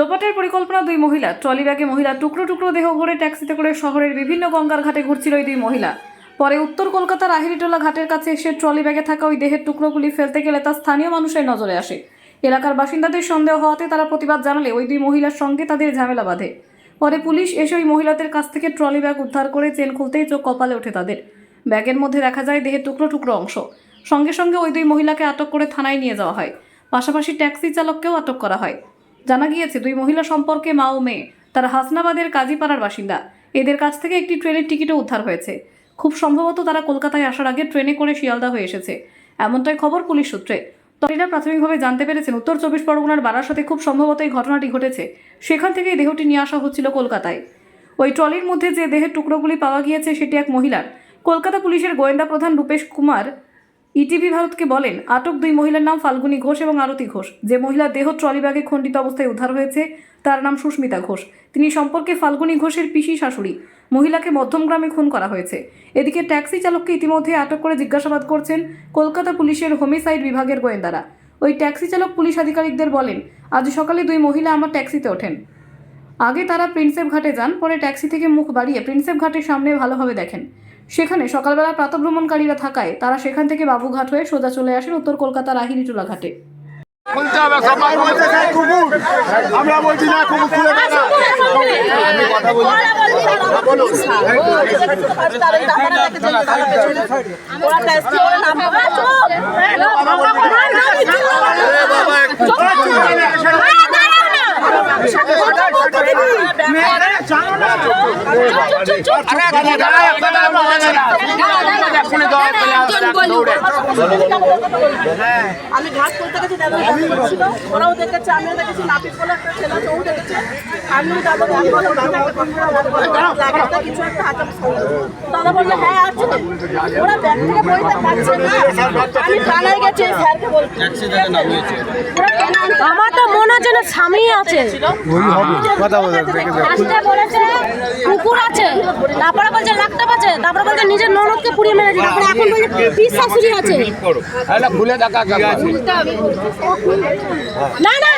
লোপাটের পরিকল্পনা দুই মহিলা। ট্রলি ব্যাগে মহিলা টুকরো টুকরো দেহ ভরে ট্যাক্সিতে করে শহরের বিভিন্ন গঙ্গার ঘাটে ঘুরছিল ওই দুই মহিলা। পরে উত্তর কলকাতার আহিরিটোলা ঘাটের কাছে এসে ট্রলি ব্যাগে থাকা ওই দেহের টুকরোগুলি ফেলতে গেলে তা স্থানীয় মানুষের নজরে আসে। এলাকার বাসিন্দাদের সন্দেহ হওয়াতে তারা প্রতিবাদ জানালে ওই দুই মহিলার সঙ্গে তাদের ঝামেলা বাঁধে। পরে পুলিশ এসে ওই মহিলাদের কাছ থেকে ট্রলি ব্যাগ উদ্ধার করে চেন খুলতেই চোখ কপালে ওঠে তাদের। ব্যাগের মধ্যে দেখা যায় দেহের টুকরো টুকরো অংশ। সঙ্গে সঙ্গে ওই দুই মহিলাকে আটক করে থানায় নিয়ে যাওয়া হয়। পাশাপাশি ট্যাক্সি চালককেও আটক করা হয়। জানা গিয়েছে, দুই মহিলা সম্পর্কে মা ও মেয়ে। তারা হাসনাবাদের কাজীপাড়ার বাসিন্দা। এদের কাছ থেকে একটি ট্রেনের টিকিটও উদ্ধার হয়েছে। খুব সম্ভবত তারা কলকাতায় আসার আগে ট্রেনে করে শিয়ালদা হয়ে এসেছে। এমনটাই খবর পুলিশ সূত্রে। তরিরা প্রাথমিকভাবে জানতে পেরেছেন, উত্তর চব্বিশ পরগনার বারাসাতে খুব সম্ভবত এই ঘটনাটি ঘটেছে। সেখান থেকেই দেহটি নিয়ে আসা হচ্ছিল কলকাতায়। ওই ট্রলির মধ্যে যে দেহের টুকরোগুলি পাওয়া গিয়েছে, সেটি এক মহিলার। কলকাতা পুলিশের গোয়েন্দা প্রধান রূপেশ কুমার ইটিভি ভারতকে বলেন, আটক দুই মহিলার নাম ফাল্গুনী ঘোষ এবং আরতি ঘোষ। যে মহিলা দেহ ট্রলি ব্যাগে খণ্ডিত অবস্থায় উদ্ধার হয়েছে, তার নাম সুস্মিতা ঘোষ। তিনি সম্পর্কে ফাল্গুনী ঘোষের পিসি শাশুড়ি। মহিলাকে মধ্যমগ্রামে খুন করা হয়েছে। এদিকে ট্যাক্সি চালককে ইতিমধ্যে আটক করে জিজ্ঞাসাবাদ করছেন কলকাতা পুলিশের হোমিসাইড বিভাগের গোয়েন্দারা। ওই ট্যাক্সি চালক পুলিশ আধিকারিকদের বলেন, আজ সকালে দুই মহিলা আমার ট্যাক্সিতে ওঠেন। আগে তারা প্রিন্সেপ ঘাটে যান, পরে ট্যাক্সি থেকে মুখ বাড়িয়ে প্রিন্সেপ ঘাটের সামনে ভালোভাবে দেখেন। সেখানে সকালবেলা প্রাতভ্রমণকারীরা থাকায় তারা সেখান থেকে বাবুঘাট হয়ে সোজা চলে আসেন উত্তর কলকাতার আহিরিটোলা ঘাটে। খুলতে হবে সবাই বলতে চাই কুকুর। আমরা বলছি না কুকুর খুলে আমি কথা বলি। এ বাবা একটু আমার তো মনে হচ্ছে না স্বামী আছে। কুকুর আছে। তারপরে বলছে লাখটা আছে। তারপরে বলছে নিজের ননদকে পুড়িয়ে মেরেছে। তারপরে এখন বলছে পিস শাশুড়ি আছে। খুলে দেখা না না